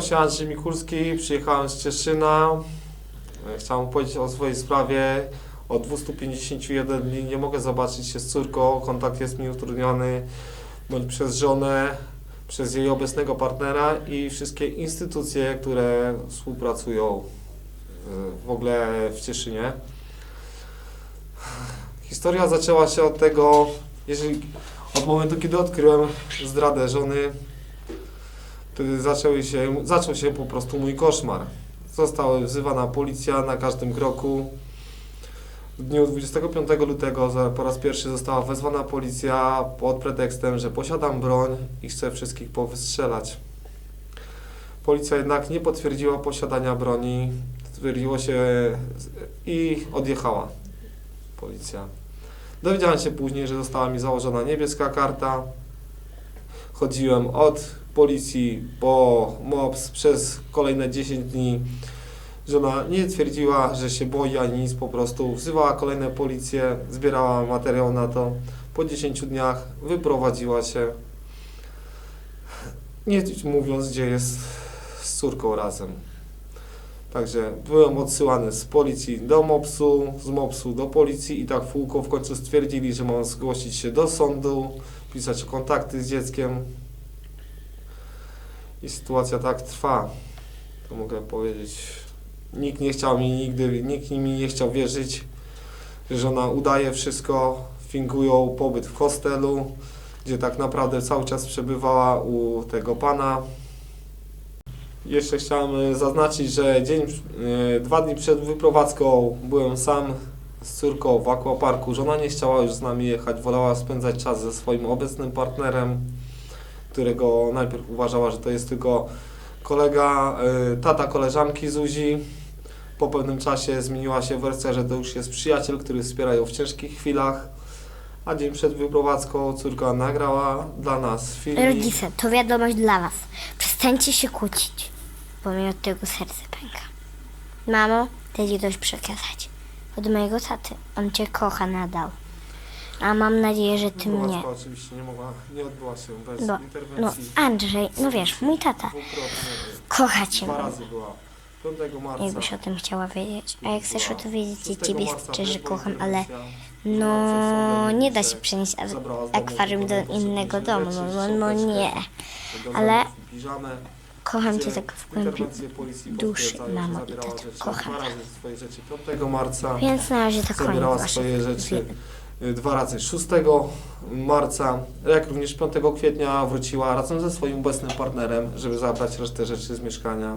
Nazywam się Andrzej Mikulski, przyjechałem z Cieszyna. E, Chciałem powiedzieć o swojej sprawie. Od 251 dni nie mogę zobaczyć się z córką, kontakt jest mi utrudniony bądź przez żonę, przez jej obecnego partnera i wszystkie instytucje, które współpracują e, w ogóle w Cieszynie. Historia zaczęła się od tego, jeżeli od momentu, kiedy odkryłem zdradę żony, wtedy zaczęły się, zaczął się po prostu mój koszmar. Została wzywana policja na każdym kroku. W dniu 25 lutego po raz pierwszy została wezwana policja pod pretekstem, że posiadam broń i chcę wszystkich powystrzelać. Policja jednak nie potwierdziła posiadania broni, stwierdziło się i odjechała policja. Dowiedziałem się później, że została mi założona niebieska karta. Chodziłem od policji po MOPS przez kolejne 10 dni. Żona nie twierdziła, że się boi ani nic, po prostu wzywała kolejne policje, zbierała materiał na to. Po 10 dniach wyprowadziła się, nie mówiąc, gdzie jest z córką razem. Także byłem odsyłany z policji do MOPS-u, z MOPS-u do policji i tak w w końcu stwierdzili, że mam zgłosić się do sądu, pisać kontakty z dzieckiem. I sytuacja tak trwa, to mogę powiedzieć. Nikt nie chciał mi nigdy, nikt mi nie chciał wierzyć, że żona udaje wszystko, fingują pobyt w hostelu, gdzie tak naprawdę cały czas przebywała u tego pana. Jeszcze chciałem e, zaznaczyć, że dzień, e, dwa dni przed wyprowadzką byłem sam z córką w aquaparku. Żona nie chciała już z nami jechać, wolała spędzać czas ze swoim obecnym partnerem, którego najpierw uważała, że to jest tylko kolega, e, tata koleżanki Zuzi. Po pewnym czasie zmieniła się wersja, że to już jest przyjaciel, który wspiera ją w ciężkich chwilach. A dzień przed wyprowadzką córka nagrała dla nas film. Rodzice, to wiadomość dla was. Przestańcie się kłócić, bo mi od tego serce pęka. Mamo, chcę ci coś przekazać. Od mojego taty. On cię kocha nadal. A mam nadzieję, że ty mnie. Oczywiście nie mogła, nie odbyła się bez No, no interwencji. Andrzej, no wiesz, mój tata Dwukrotnie, kocha cię. dwa razy była. 5 marca. Jakbyś o tym chciała wiedzieć. A jak chcesz o to wiedzieć, ja 6 ciebie marca szczerze była kocham, ale interwencja. no nie da się przenieść a- zabrała z domu akwarium do innego domu. No, no, no nie. Ale. Kocham cię tak w głębi interwencje policji duszy, potwierdzają, że mamo i zabierała tato. rzeczy Kocham. Dwa razy swoje rzeczy 5 marca. Więc na razie to koniec zabierała waszych swoje rzeczy wie- y, dwa razy 6 marca, jak również 5 kwietnia wróciła razem ze swoim obecnym partnerem, żeby zabrać resztę rzeczy z mieszkania,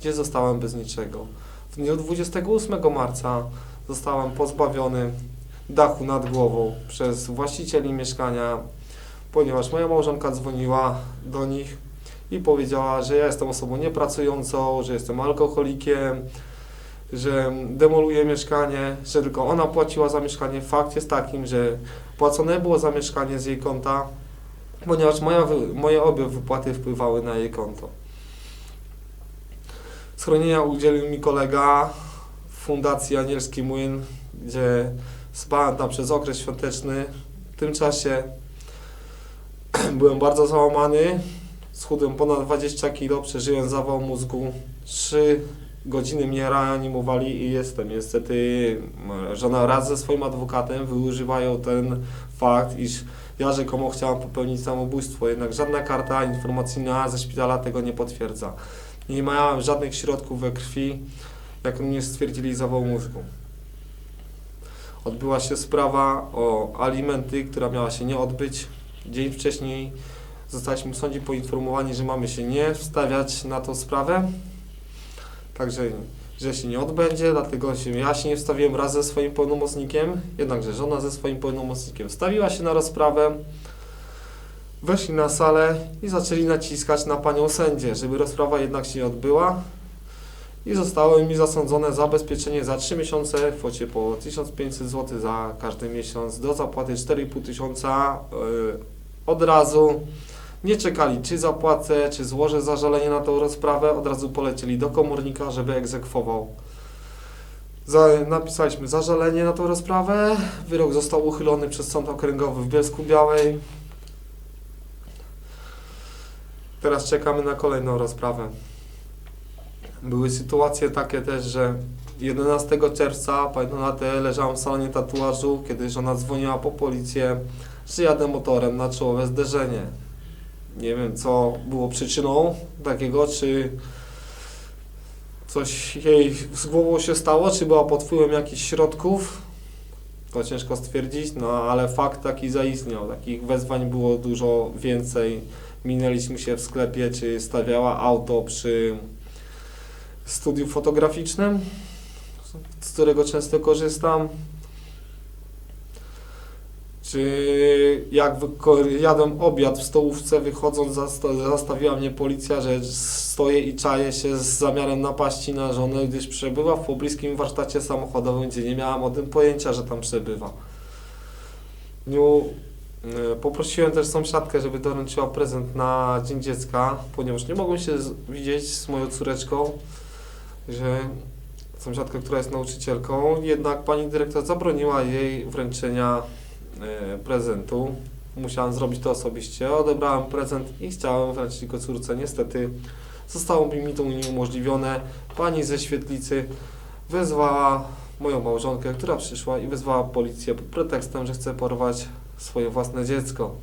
gdzie zostałem bez niczego. W dniu 28 marca zostałem pozbawiony dachu nad głową przez właścicieli mieszkania, ponieważ moja małżonka dzwoniła do nich i powiedziała, że ja jestem osobą niepracującą, że jestem alkoholikiem, że demoluje mieszkanie, że tylko ona płaciła za mieszkanie. Fakt jest takim, że płacone było za mieszkanie z jej konta, ponieważ moja, moje obie wypłaty wpływały na jej konto. Schronienia udzielił mi kolega w Fundacji Anielski Młyn, gdzie spałem tam przez okres świąteczny. W tym czasie byłem bardzo załamany, schudłem ponad 20 kg, przeżyłem zawał mózgu, 3 godziny mnie reanimowali i jestem. Niestety m, żona wraz ze swoim adwokatem wyużywają ten fakt, iż ja rzekomo chciałam popełnić samobójstwo, jednak żadna karta informacyjna ze szpitala tego nie potwierdza. Nie miałem żadnych środków we krwi, jak mnie stwierdzili zawał mózgu. Odbyła się sprawa o alimenty, która miała się nie odbyć. Dzień wcześniej zostaliśmy w sądzie poinformowani, że mamy się nie wstawiać na tą sprawę. Także, że się nie odbędzie, dlatego się, ja się nie wstawiłem raz ze swoim pełnomocnikiem, jednakże żona ze swoim pełnomocnikiem wstawiła się na rozprawę. Weszli na salę i zaczęli naciskać na panią sędzię, żeby rozprawa jednak się nie odbyła. I zostało mi zasądzone zabezpieczenie za 3 miesiące w kwocie po 1500 zł za każdy miesiąc do zapłaty 4,5 tysiąca yy, od razu. Nie czekali, czy zapłacę, czy złożę zażalenie na tą rozprawę. Od razu polecieli do komornika, żeby egzekwował. Za, napisaliśmy zażalenie na tą rozprawę. Wyrok został uchylony przez Sąd Okręgowy w Bielsku Białej. Teraz czekamy na kolejną rozprawę. Były sytuacje takie też, że 11 czerwca, pamiętam na te, leżałem w salonie tatuażu, kiedy żona dzwoniła po policję, że jadę motorem na czołowe zderzenie. Nie wiem, co było przyczyną takiego, czy coś jej z głową się stało, czy była pod wpływem jakichś środków. To ciężko stwierdzić, no ale fakt taki zaistniał. Takich wezwań było dużo więcej. Minęliśmy się w sklepie, czy stawiała auto przy studiu fotograficznym, z którego często korzystam. Czy jak jadłem obiad w stołówce, wychodząc, zasta- zastawiła mnie policja, że stoję i czaję się z zamiarem napaści na żonę, gdyż przebywa w pobliskim warsztacie samochodowym, gdzie nie miałam o tym pojęcia, że tam przebywa. Dniu e, Poprosiłem też sąsiadkę, żeby doręczyła prezent na Dzień Dziecka, ponieważ nie mogłem się widzieć z moją córeczką, że sąsiadka, która jest nauczycielką, jednak pani dyrektor zabroniła jej wręczenia prezentu. Musiałem zrobić to osobiście. Odebrałem prezent i chciałem wręczyć go córce. Niestety zostało mi to uniemożliwione. Pani ze świetlicy wezwała moją małżonkę, która przyszła i wezwała policję pod pretekstem, że chce porwać swoje własne dziecko.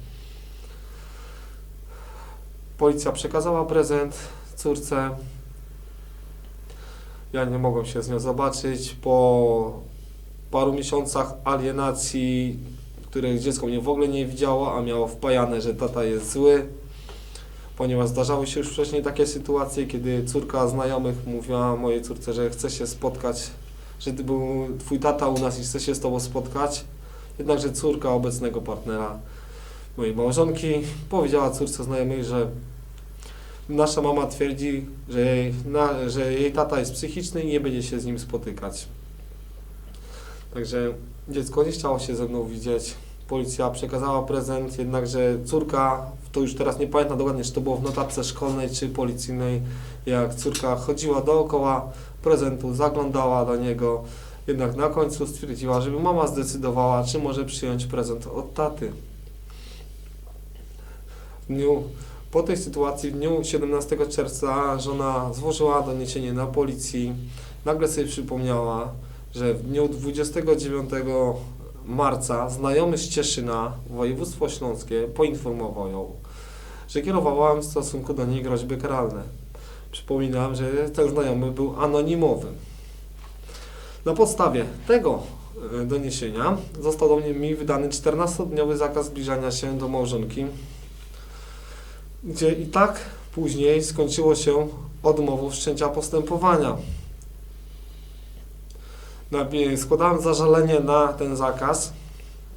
Policja przekazała prezent córce. Ja nie mogłem się z nią zobaczyć. Po paru miesiącach alienacji, których dziecko mnie w ogóle nie widziało, a miało wpajane, że tata jest zły. Ponieważ zdarzały się już wcześniej takie sytuacje, kiedy córka znajomych mówiła mojej córce, że chce się spotkać, że ty był twój tata u nas i chce się z tobą spotkać. Jednakże córka obecnego partnera mojej małżonki powiedziała córce znajomych, że nasza mama twierdzi, że jej, na, że jej tata jest psychiczny i nie będzie się z nim spotykać. Także dziecko nie chciało się ze mną widzieć. Policja przekazała prezent, jednakże córka, to już teraz nie pamiętam dokładnie, czy to było w notatce szkolnej czy policyjnej, jak córka chodziła dookoła prezentu, zaglądała do niego, jednak na końcu stwierdziła, żeby mama zdecydowała, czy może przyjąć prezent od taty. W dniu, po tej sytuacji, w dniu 17 czerwca, żona złożyła doniesienie na policji. Nagle sobie przypomniała, że w dniu 29 marca znajomy z Cieszyna, województwo śląskie, poinformował ją, że kierowałam w stosunku do niej groźby karalne. Przypominam, że ten znajomy był anonimowy. Na podstawie tego e, doniesienia został do mnie mi wydany 14-dniowy zakaz zbliżania się do małżonki, gdzie i tak później skończyło się odmową wszczęcia postępowania. Składałem zażalenie na ten zakaz,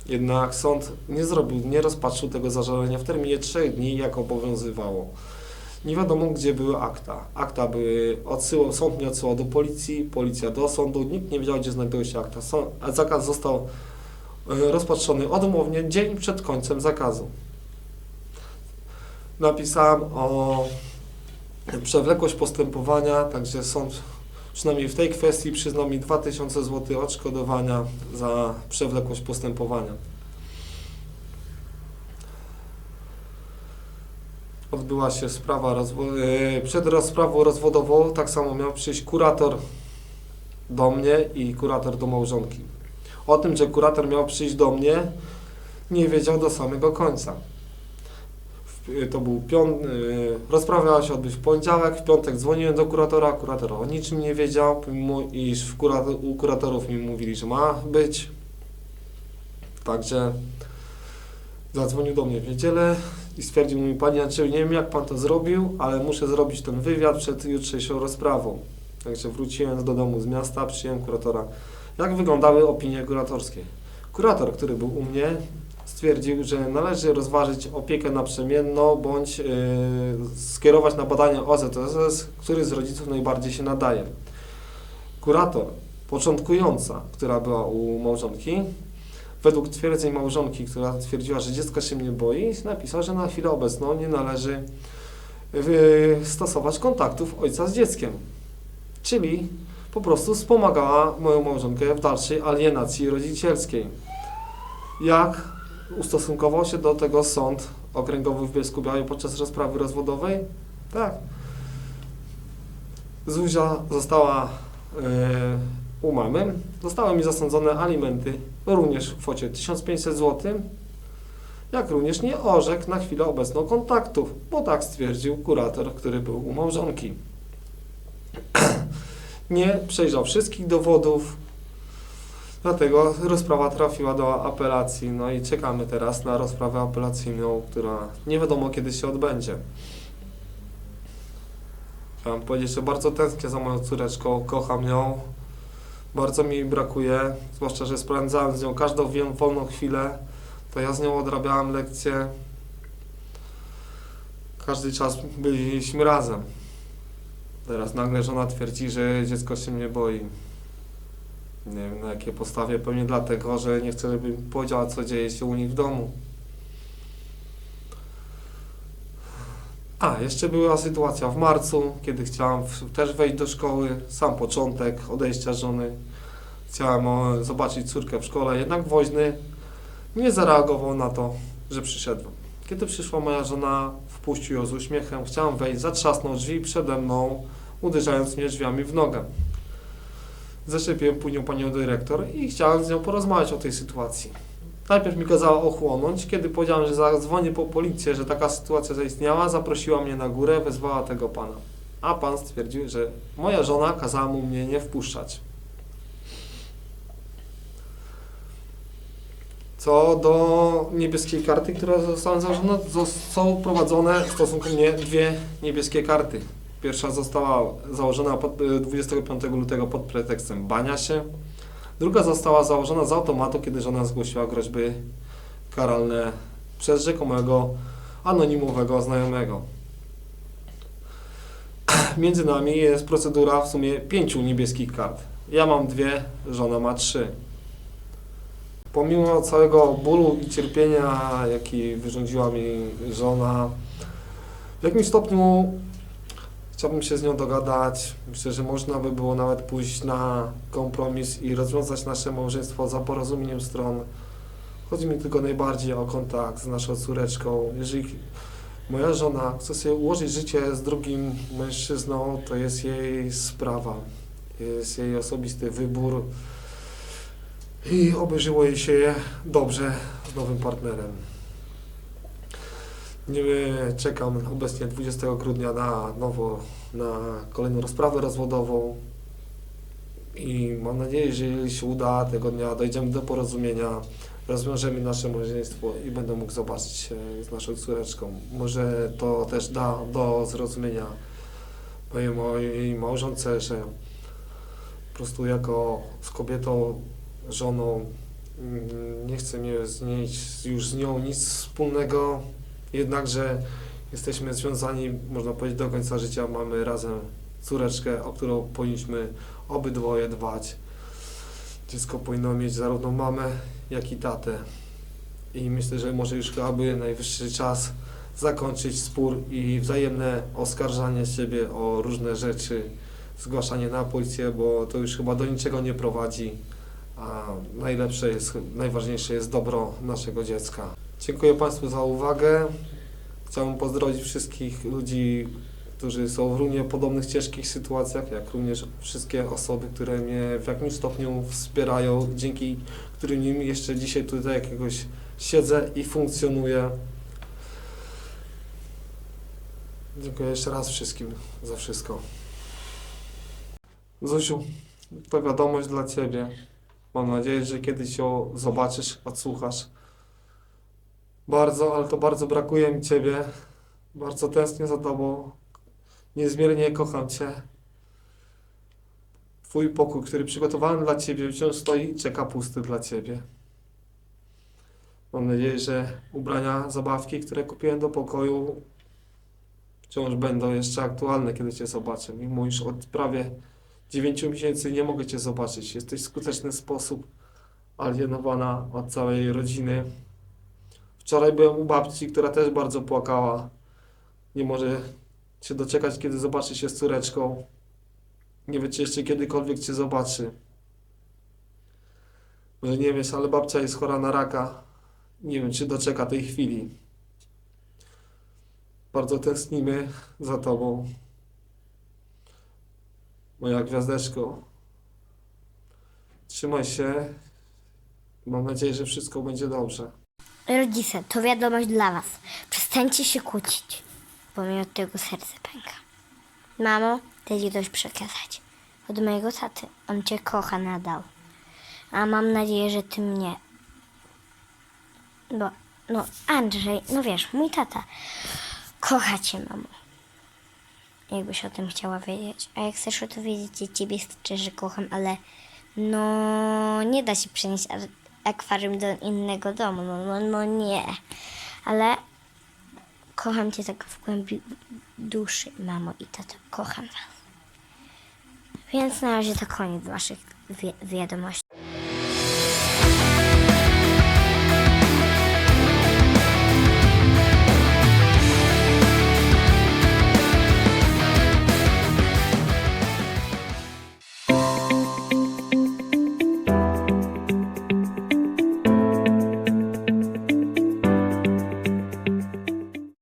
jednak sąd nie zrobił, nie rozpatrzył tego zażalenia w terminie 3 dni, jak obowiązywało. Nie wiadomo, gdzie były akta. Akta były, odsyłał, sąd mnie odsyłał do policji, policja do sądu, nikt nie wiedział, gdzie znajdują się akta. Sąd, a zakaz został e, rozpatrzony odmownie dzień przed końcem zakazu. Napisałem o przewlekłość postępowania, także sąd przynajmniej w tej kwestii przyznał mi 2000 zł odszkodowania za przewlekłość postępowania. Odbyła się sprawa, rozwo- e, przed rozprawą rozwodową tak samo miał przyjść kurator do mnie i kurator do małżonki. O tym, że kurator miał przyjść do mnie, nie wiedział do samego końca. W- To był piąt... y, Rozprawa się odbyć w poniedziałek, w piątek dzwoniłem do kuratora, kurator o niczym nie wiedział, pomimo iż w kurator, u kuratorów mi mówili, że ma być. Także zadzwonił do mnie w niedzielę i stwierdził mi, panie Andrzeju, nie wiem jak pan to zrobił, ale muszę zrobić ten wywiad przed jutrzejszą rozprawą. Także wróciłem do domu z miasta, przyjąłem kuratora. Jak wyglądały opinie kuratorskie? Kurator, który był u mnie, stwierdził, że należy rozważyć opiekę naprzemienną bądź yy, skierować na badanie OZS, który z rodziców najbardziej się nadaje. Kurator, początkująca, która była u małżonki, według twierdzeń małżonki, która twierdziła, że dziecko się mnie boi, napisał, że na chwilę obecną nie należy yy, stosować kontaktów ojca z dzieckiem. Czyli po prostu wspomagała moją małżonkę w dalszej alienacji rodzicielskiej. Jak ustosunkował się do tego sąd okręgowy w Bielsku Białej podczas rozprawy rozwodowej? Tak. Zuzia została e, u mamy. Zostały mi zasądzone alimenty, również w kwocie 1500 zł, jak również nie orzekł na chwilę obecną kontaktów, bo tak stwierdził kurator, który był u małżonki. nie przejrzał wszystkich dowodów, dlatego rozprawa trafiła do apelacji. No i czekamy teraz na rozprawę apelacyjną, która nie wiadomo kiedy się odbędzie. Chciałem powiedzieć, że bardzo tęsknię za moją córeczką, kocham ją. Bardzo mi jej brakuje, zwłaszcza, że spędzałem z nią każdą wolną chwilę. To ja z nią odrabiałem lekcje. Każdy czas byliśmy razem. Teraz nagle żona twierdzi, że dziecko się mnie boi. Nie wiem na jakiej podstawie, pewnie dlatego, że nie chce, żebym powiedziała, co dzieje się u nich w domu. A, jeszcze była sytuacja w marcu, kiedy chciałam w, też wejść do szkoły, sam początek odejścia żony. Chciałem o, zobaczyć córkę w szkole, jednak woźny nie zareagował na to, że przyszedłem. Kiedy przyszła moja żona, wpuścił ją z uśmiechem, chciałem wejść, zatrzasnął drzwi przede mną, uderzając mnie drzwiami w nogę. Zaczepiłem później panią dyrektor i chciałem z nią porozmawiać o tej sytuacji. Najpierw mi kazała ochłonąć, kiedy powiedziałem, że zadzwonię po policję, że taka sytuacja zaistniała, zaprosiła mnie na górę, wezwała tego pana. A pan stwierdził, że moja żona kazała mu mnie nie wpuszczać. Co do niebieskiej karty, która została założona, są prowadzone w stosunku mnie dwie niebieskie karty. Pierwsza została założona pod, y, 25 lutego pod pretekstem bania się. Druga została założona z automatu, kiedy żona zgłosiła groźby karalne przez rzekomego anonimowego znajomego. Między nami jest procedura w sumie pięciu niebieskich kart. Ja mam dwie, żona ma trzy. Pomimo całego bólu i cierpienia, jaki wyrządziła mi żona, w jakimś stopniu chciałbym się z nią dogadać. Myślę, że można by było nawet pójść na kompromis i rozwiązać nasze małżeństwo za porozumieniem stron. Chodzi mi tylko najbardziej o kontakt z naszą córeczką. Jeżeli moja żona chce sobie ułożyć życie z drugim mężczyzną, to jest jej sprawa. Jest jej osobisty wybór i oby żyło jej się dobrze z nowym partnerem. Nie czekam obecnie 20 grudnia na nowo, na kolejną rozprawę rozwodową i mam nadzieję, że jeżeli się uda tego dnia, dojdziemy do porozumienia, rozwiążemy nasze małżeństwo i będę mógł zobaczyć z naszą córeczką. Może to też da do zrozumienia mojej, mojej małżonce, że po prostu jako z kobietą, żoną mm, nie chcę mieć już z nią nic wspólnego, jednakże jesteśmy związani, można powiedzieć, do końca życia. Mamy razem córeczkę, o którą powinniśmy obydwoje dbać. Dziecko powinno mieć zarówno mamę, jak i tatę. I myślę, że może już chyba by najwyższy czas zakończyć spór i wzajemne oskarżanie siebie o różne rzeczy, zgłaszanie na policję, bo to już chyba do niczego nie prowadzi. A najlepsze jest, najważniejsze jest dobro naszego dziecka. Dziękuję Państwu za uwagę. Chciałbym pozdrowić wszystkich ludzi, którzy są w równie podobnych ciężkich sytuacjach, jak również wszystkie osoby, które mnie w jakimś stopniu wspierają, dzięki którym jeszcze dzisiaj tutaj jakiegoś siedzę i funkcjonuję. Dziękuję jeszcze raz wszystkim za wszystko. Zusiu, to wiadomość dla Ciebie. Mam nadzieję, że kiedyś ją zobaczysz, odsłuchasz. Bardzo, ale to bardzo brakuje mi Ciebie. Bardzo tęsknię za Tobą. Niezmiernie kocham Cię. Twój pokój, który przygotowałem dla Ciebie, wciąż stoi i czeka pusty dla Ciebie. Mam nadzieję, że ubrania, zabawki, które kupiłem do pokoju, wciąż będą jeszcze aktualne, kiedy Cię zobaczę. Mimo iż od prawie 9 miesięcy nie mogę Cię zobaczyć. Jesteś w skuteczny sposób alienowana od całej rodziny. Wczoraj byłem u babci, która też bardzo płakała. Nie może się doczekać, kiedy zobaczy się z córeczką. Nie wie, czy jeszcze kiedykolwiek Cię zobaczy. Może nie wiesz, ale babcia jest chora na raka. Nie wiem, czy doczeka tej chwili. Bardzo tęsknimy za Tobą. Moja gwiazdeczko. Trzymaj się. Mam nadzieję, że wszystko będzie dobrze. Rodzice, to wiadomość dla was. Przestańcie się kłócić, bo mi od tego serce pęka. Mamo, daj ci coś przekazać. Od mojego taty. On cię kocha nadal. A mam nadzieję, że ty mnie. Bo, no, Andrzej, no wiesz, mój tata. Kocha cię, mamo. Jakbyś o tym chciała wiedzieć. A jak chcesz o to wiedzieć, ja ciebie szczerze kocham, ale no nie da się przenieść akwarium do innego domu. No, no, no nie. Ale kocham cię tak w głębi duszy, mamo i tato. Kocham was. Więc na razie to koniec waszych wi- wiadomości.